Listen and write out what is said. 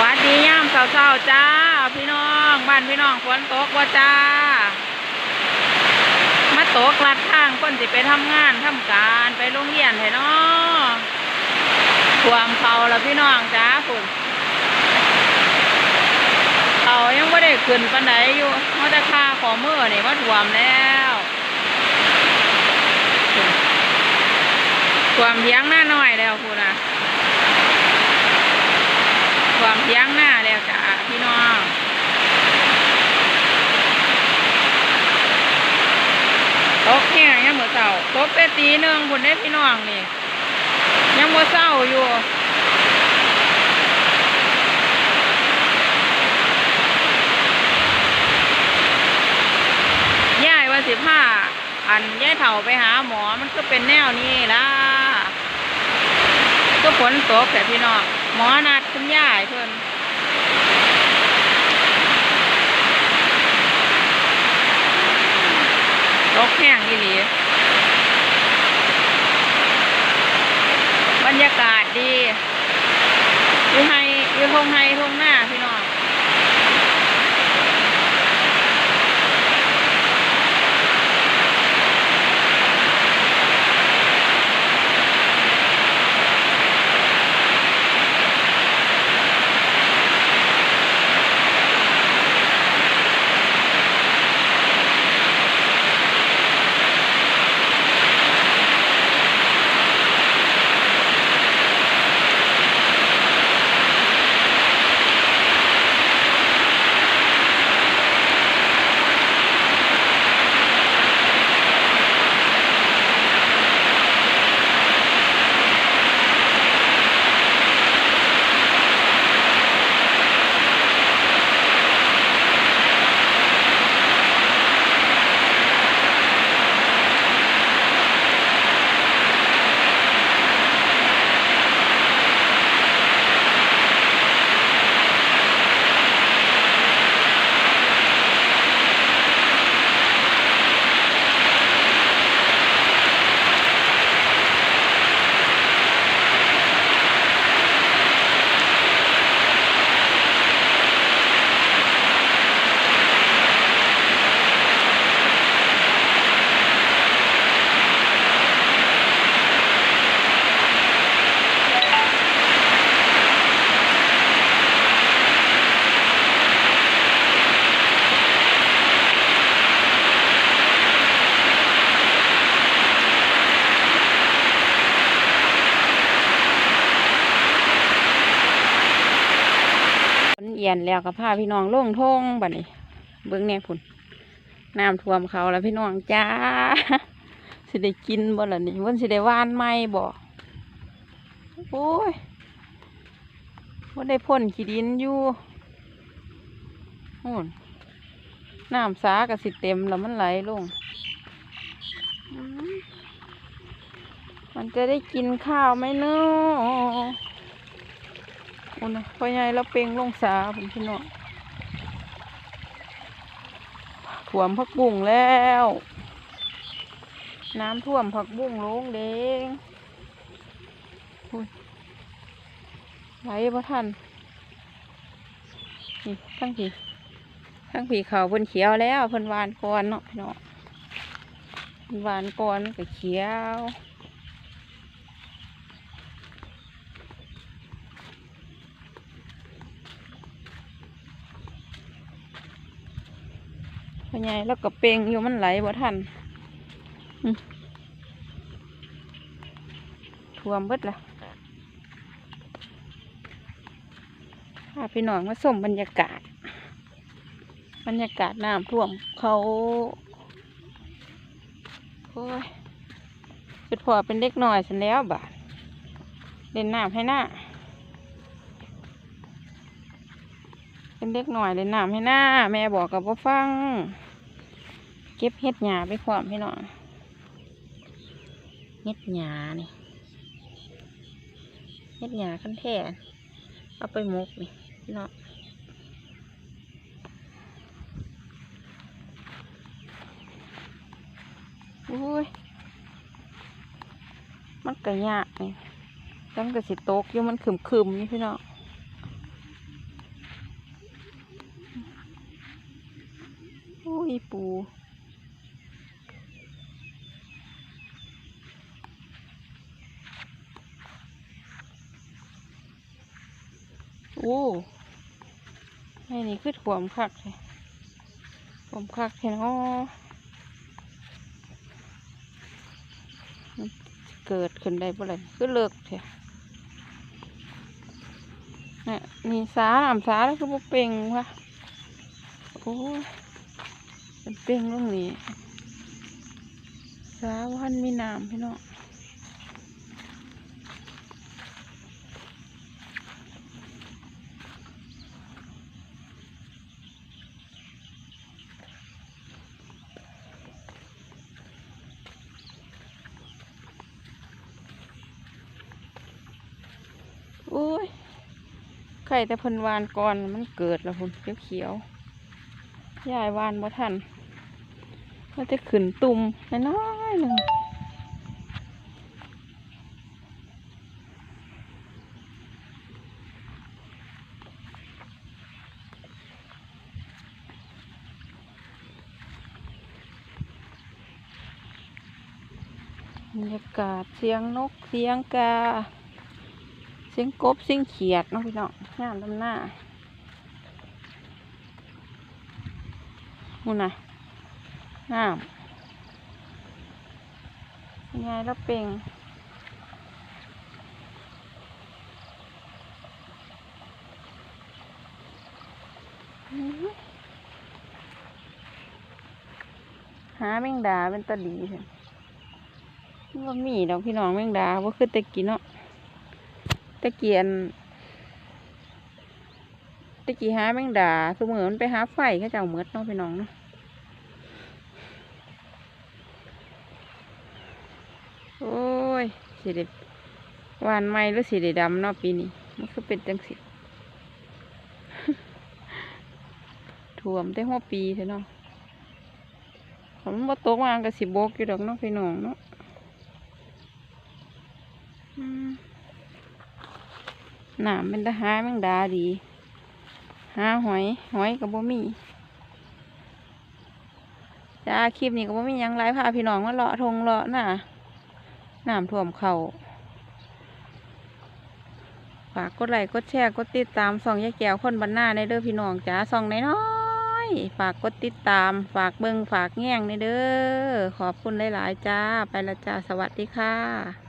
วัสดีย่ามเช้าๆจ้า พี่น้องบ้านพี่น้องฝนตกว่าจ้า มาตกลัดทางคนสิไปทำงานทำการไปโรงเรียนให้น้อท่วมเขาล้วพี่น้องจ้าคุณเขายังไม่ได้ขึ้นปันไดอยู่มาแต่ค่าขอมือนี่ว่าท่วมแล้วท่วมเทียงหน้าหน่อยแล้วคุณนะ ความเที่ยงหน้าแล้วจ้าพี่น้องตกแห้งยังบ่เศร้า สีหนึ่งคนได้พี่น้องนี่ ยังบ่เศร้าอยู่ย่ายว่าสิผ้าอันย่ายเถ่าไปหาหมอมันก็เป็นแนวนี้ล่ะก็ฝนตกแต่พี่น้องหมอนัดคุณยายเพิ่อนตกแห้งอีหลี บรรยากาศดีอยู่ให้อยู่ทงให้ทงหน้า พี่น้องฝนเอียนแล้วกับพาพี่น้องลงทงบัดนี้ เบิ้องแน่พุ่นน้ำท่วมเขาแล้วพี่น้องจ้าสิได้กินบ่ล่ะนี่วันสิได้หวานไหมบ่โอ้ยวันได้พ่นขี้ดินอยู่โอ้นน้ำสาก็สิเต็มแล้วมันไหลลง มันจะได้กินข้าวไหมเนาะ อุ่นะพ่อใหญ่แล้วเปลงลงสาผมพี่น้องท่วมผักบุ้งแล้ว น้ำท่วมผักบุ้งลงเด้งไหลพระท่านนี่ทั้งผีทั้งผีเขาเพิ่นเขียวแล้วเพิ่นหวานก่อนเนาะพี่น้องเพิ่นหวานก่อนมันก็เขียว พ่อใหญ่แล้วก็เปงอยู่มันไหลบ่ทันท่วมเบิดละพาพี่น้องมาชมบรรยากาศ บรรยากาศน้ำท่วมเขาโอ้ยจุดพอเป็นเด็กหน้อยสันแล้วบาดเล่นน้ำให้หน้าเป็นเด็กหน่อยเล่นน้ำให้หน้า แม่บอกกับว่าฟัง เก็บเห็ดหยาไปความพี่น้องเห็ดหยานี่เห็ดหยาขั้นแท่เอาไปมุกนี่พี่น้องอุ้ยมันกระยาเนี่แล้วมันกระสิต๊กยู่มันขึ้มๆนี่พี่น้องอุ้ยปู โอ้ไอ้นี่คือถ่วมคักเลยถ่วมคักเห็นอ๋อเกิดขึ้นได้บ่เลยคือเลิกเถอะนี่มีสาน้ำสาแล้วคือเป่งวะโอ้ยเป็นเป่งตรงนี้สาวันมีน้ำพี่น้อง อ้ยไข่แต่พิ่นวานก่อนมันเกิดแล้วพุ่นเขียวๆยายวานบ่ทันมันจะขึ้นตุ่มน้อยๆหนึ่งบรรยากาศเสียงนกเสียงกา เสียงกบเสียงเขียดเนาะพี่น้องงามลำหน้ามุนน่ะงามยังไงแล้วเป่งหาแมงดาเป็นตะดีเถอะว่ามีดอกพี่น้องแมงดาว่าคือตะกี้เนาะ ตะเกียนตะกี้หาแมงดาสมือมันไปหาไฟเขาเจ้าเมดเนาะพี่น้องเนาะโอ้ยสีเด็วานไม้หรือสีเดดำเนาะปีนี้มันคือเป็นจังสิถ่วมได้หัวปีเถอะเนาะฝนบ่าตกมางก็สิบกอยู่ดอกเนาะพี่น้องเนาะอืม หนามเป็นตาหาแมงดาดี หาหอยหอยกับบ่มีจ้าคลิปนี้ก็บ่มียังไรพาพี่น้องมาเลาะทงเลาะน่ะน้ำท่วมเขาฝากกดไลค์กดแชร์กดติดตามส่องยายแก้วคนบรรณาในเด้อพี่น้องจ้าส่องน้อยๆฝากกดติดตาม ฝากเบิ่งฝากแง่งในเด้อขอบคุณหลายๆจ้า ไปละจ้าสวัสดีค่ะ